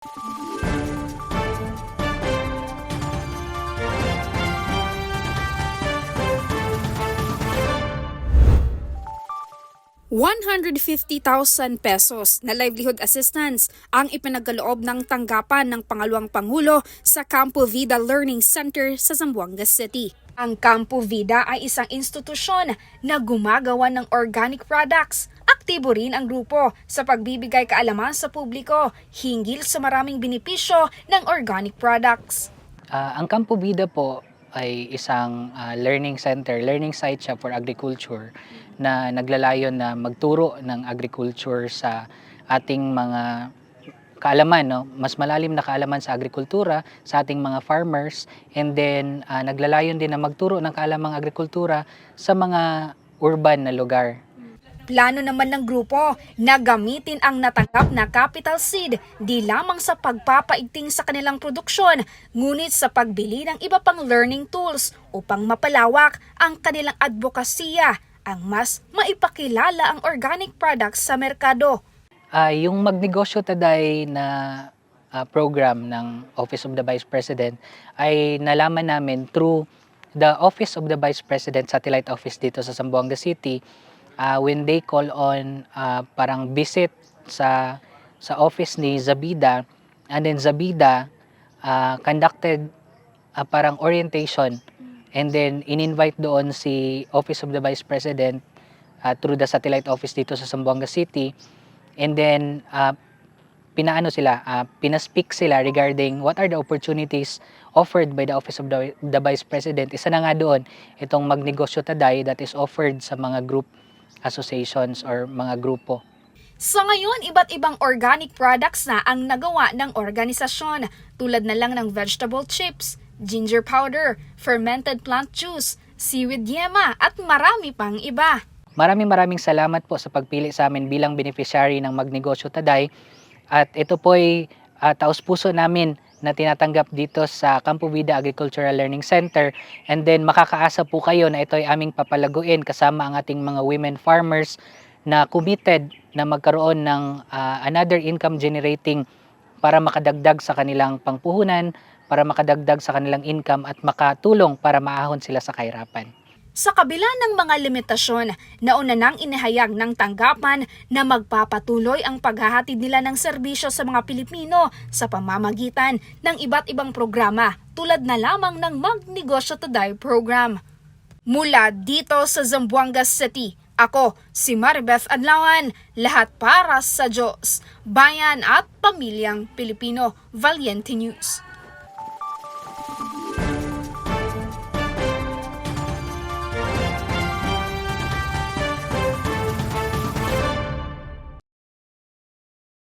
150,000 pesos na livelihood assistance ang ipinagaloob ng tanggapan ng pangalawang pangulo sa Campo Vida Learning Center sa Zamboanga City. Ang Campo Vida ay isang institusyon na gumagawa ng organic products. Aktibo rin ang grupo sa pagbibigay kaalaman sa publiko hinggil sa maraming benepisyo ng organic products. Ah, ang Campo Vida po ay isang ah, learning center, learning site siya for agriculture na naglalayon na magturo ng agriculture sa ating mga kaalaman, no? mas malalim na kaalaman sa agrikultura, sa ating mga farmers, and then ah, naglalayon din na magturo ng kaalamang agrikultura sa mga urban na lugar. Plano naman ng grupo na gamitin ang natanggap na capital seed di lamang sa pagpapaigting sa kanilang produksyon, ngunit sa pagbili ng iba pang learning tools upang mapalawak ang kanilang advokasya ang mas maipakilala ang organic products sa merkado. Ah, yung magnegosyo taday na ah, program ng Office of the Vice President ay nalaman namin through the Office of the Vice President Satellite Office dito sa Zamboanga City ah, when they call on ah, parang visit sa sa office ni Zabida and then Zabida ah, conducted ah, parang orientation and then in-invite doon si Office of the Vice President ah, through the satellite office dito sa Zamboanga City and then ah, pinaano sila, ah, pinaspeak sila regarding what are the opportunities offered by the Office of the, the Vice President. Isa na nga doon, itong magnegosyo taday that is offered sa mga group associations or mga grupo. Sa ngayon, iba't ibang organic products na ang nagawa ng organisasyon tulad na lang ng vegetable chips, ginger powder, fermented plant juice, seaweed yema at marami pang iba. Maraming maraming salamat po sa pagpili sa amin bilang beneficiary ng Magnegosyo Taday. At ito po ay ah, taos puso namin na tinatanggap dito sa Campo Vida Agricultural Learning Center. And then makakaasa po kayo na ito ay aming papalaguin kasama ang ating mga women farmers na committed na magkaroon ng ah, another income generating para makadagdag sa kanilang pangpuhunan, para makadagdag sa kanilang income at makatulong para maahon sila sa kahirapan. Sa kabila ng mga limitasyon, nauna nang inihayag ng tanggapan na magpapatuloy ang paghahatid nila ng serbisyo sa mga Pilipino sa pamamagitan ng iba't ibang programa tulad na lamang ng Magnegosyo Today program. Mula dito sa Zamboanga City, ako si Maribeth Adlawan, lahat para sa Diyos, bayan at pamilyang Pilipino, Valiente News.